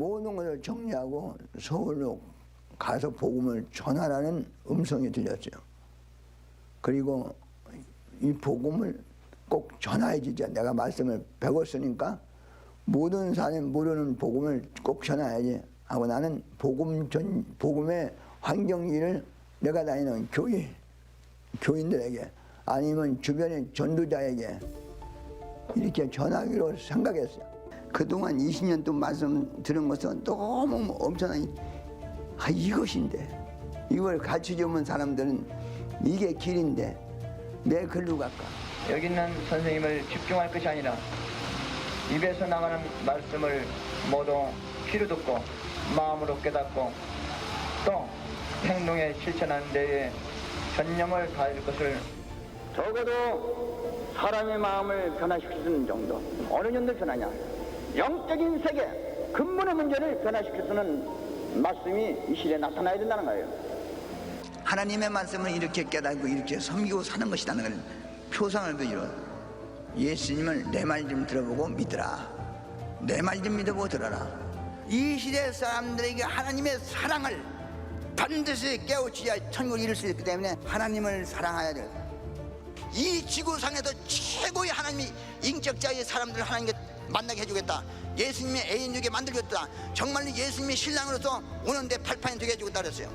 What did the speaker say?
모든 것을 정리하고 서울로 가서 복음을 전하라는 음성이 들렸어요. 그리고 이 복음을 꼭 전해야지 내가 말씀을 배웠으니까 모든 사람 모르는 복음을 꼭 전해야지 하고 나는 복음 전 복음의 환경일을 내가 다니는 교회 교인들에게 아니면 주변의 전도자에게 이렇게 전하기로 생각했어요. 그동안 20년 동안 말씀 들은 것은 너무 엄청난 아 이것인데. 이걸 가르쳐 주면 사람들은 이게 길인데 내 글로 갈까? 여기 있는 선생님을 집중할 것이 아니라 입에서 나가는 말씀을 모두 귀로 듣고 마음으로 깨닫고 또 행동에 실천하는 데에 전념을 다할 것을 적어도 사람의 마음을 변화시키는 정도. 어느 정도 변하냐 영적인 세계 근본의 문제를 변화시켜주는 말씀이 이 시대에 나타나야 된다는 거예요. 하나님의 말씀을 이렇게 깨닫고 이렇게 섬기고 사는 것이라는 걸 표상을 보이로 예수님을 내 말 좀 들어보고 믿으라. 내 말 좀 믿어보고 들어라. 이 시대 사람들에게 하나님의 사랑을 반드시 깨우쳐야 천국을 이룰 수 있기 때문에 하나님을 사랑해야 돼요. 이 지구상에서 최고의 하나님이 인격자의 사람들을 하나님께 만나게 해주겠다. 예수님의 애인 되게 만들겠다. 정말로 예수님의 신랑으로서 오는데 발판이 되게 해주겠다 그랬어요